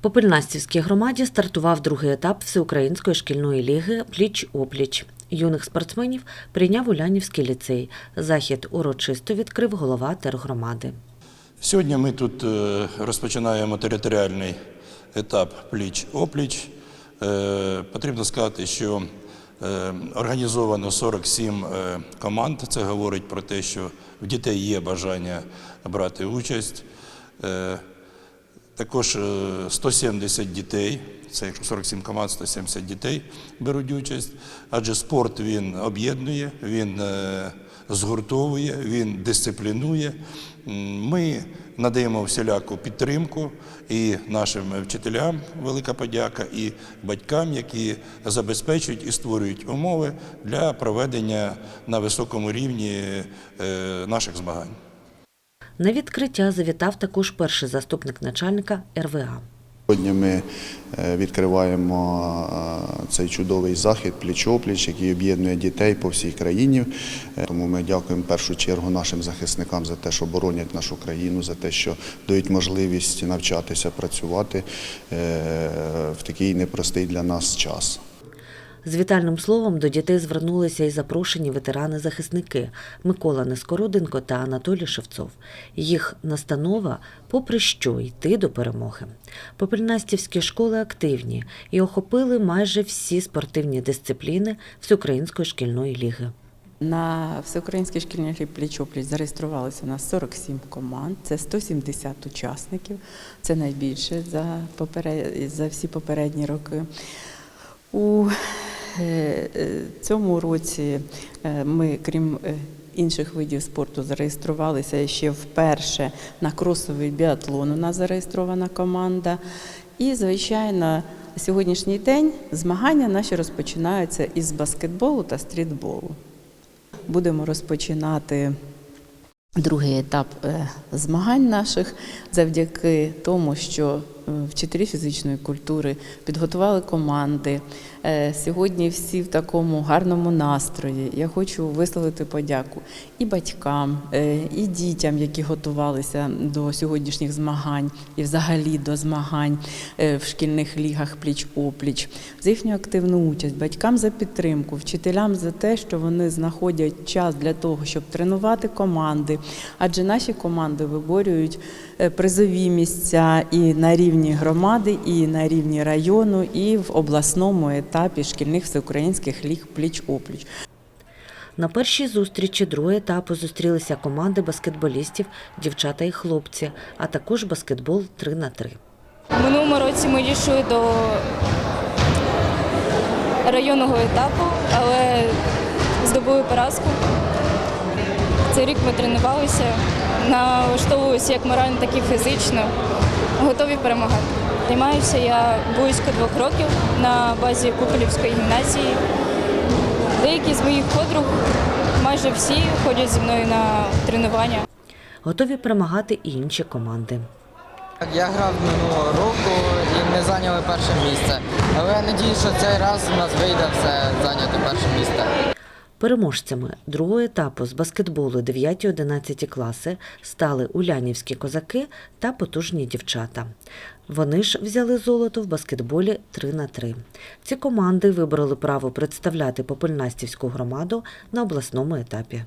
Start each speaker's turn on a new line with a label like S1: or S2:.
S1: Попельнастівській громаді стартував другий етап всеукраїнської шкільної ліги Пліч-опліч. Юних спортсменів прийняв Улянівський ліцей. Захід урочисто відкрив голова тергромади.
S2: Сьогодні ми тут е, розпочинаємо територіальний етап пліч-опліч. Е, Потрібно сказати, що е, організовано 47 е, команд. Це говорить про те, що в дітей є бажання брати участь. Е, Також е, 170 дітей, це якщо 47 команд, 170 дітей беруть участь, адже спорт він об'єднує, він е, згуртовує, він дисциплінує. Ми надаємо всіляку підтримку і нашим вчителям велика подяка, і батькам, які забезпечують і створюють умови для проведення на високому рівні е, наших змагань.
S1: На відкриття завітав також перший заступник начальника РВА.
S3: Сьогодні ми е, відкриваємо е, цей чудовий захід пліч-опліч, який об'єднує дітей по всій країні. Е, Тому ми дякуємо в першу чергу нашим захисникам за те, що боронять нашу країну, за те, що дають можливість навчатися, працювати в такий непростий для нас час.
S1: З вітальним словом до дітей звернулися і запрошені ветерани-захисники Микола Нескороденко та Анатолій Шевцов. Їх настанова, попри що йти до перемоги. Попельнастівські школи активні і охопили майже всі спортивні дисципліни Всеукраїнської шкільної ліги.
S4: На всеукраїнській шкільній пліч-опліч зареєструвалося у нас 47 команд, це 170 учасників, це найбільше за, поперед... за всі попередні роки. У цьому році е, ми, крім е, інших видів спорту, зареєструвалися ще вперше на кросовий біатлон. У нас зареєстрована команда. І, звичайно, сьогоднішній день змагання наші розпочинаються із баскетболу та стрітболу. Будемо розпочинати другий етап е, змагань наших завдяки тому, що е, вчителі фізичної культури підготували команди. Е, Сьогодні всі в такому гарному настрої. Я хочу висловити подяку і батькам, е, і дітям, які готувалися до сьогоднішніх змагань і взагалі до змагань е, в шкільних лігах пліч-опліч, за їхню активну участь, батькам за підтримку, вчителям за те, що вони знаходять час для того, щоб тренувати команди. Адже наші команди виборюють призові місця і на рівні громади, і на рівні району, і в обласному етапі шкільних всеукраїнських ліг пліч-опліч.
S1: На першій зустрічі другого етапу зустрілися команди баскетболістів, дівчата і хлопці, а також баскетбол 3 на 3
S5: минулому році ми дійшли до районного етапу, але здобули поразку. Цей рік ми тренувалися, налаштовувалися як морально, так і фізично, готові перемагати. Займаюся я близько двох років на базі Купелівської гімназії. Деякі з моїх подруг, майже всі, ходять зі мною на тренування.
S1: Готові перемагати і інші команди.
S6: Я грав минулого року і ми зайняли перше місце. Але я надію, що цей раз у нас вийде все зайняти перше місце.
S1: Переможцями другого етапу з баскетболу 9-11 класи стали улянівські козаки та потужні дівчата. Вони ж взяли золото в баскетболі 3 на 3 Ці команди вибрали право представляти Попельнастівську громаду на обласному етапі.